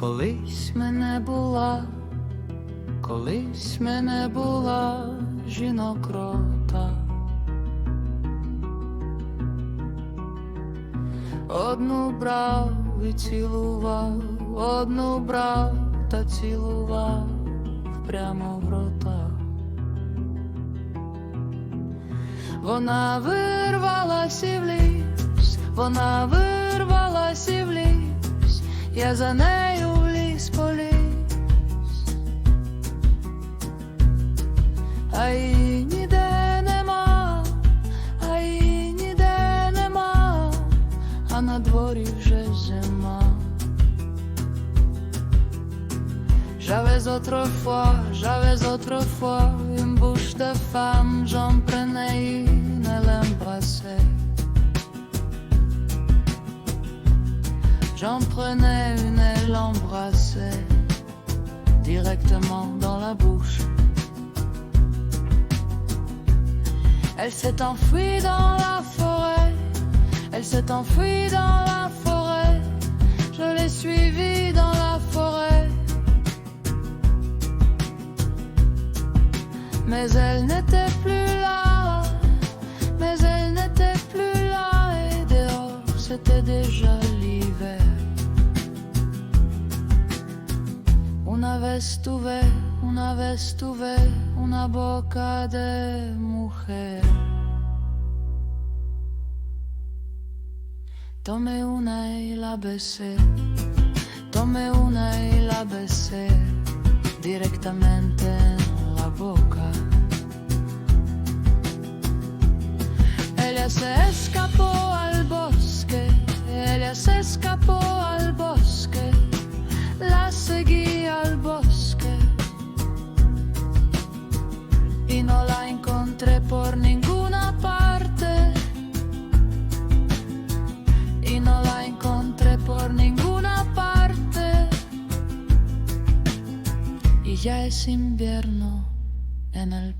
Колись мене була, колись мене була жінок рота. Одну брав і цілував, одну брав та цілував прямо в рота. Вона вирвалась і в ліс, вона вирвалась і в ліс, я за нею J'avais autrefois, j'avais autrefois une bouche de femme, j'en prenais une et l'embrassais. J'en prenais une et l'embrassais directement dans la bouche. Elle s'est enfuie dans la forêt, elle s'est enfuie dans la Mais elle n'était plus là, mais elle n'était plus là, et dehors c'était déjà l'hiver. Una vez tuve, una vez tuve una boca de mujer. Tomé una y la besé, tomé una y la besé directamente Ella se escapó al bosque, ella se escapó al bosque, la seguí al bosque y no la encontré por ninguna parte. Y no la encontré por ninguna parte. Y ya es invierno en el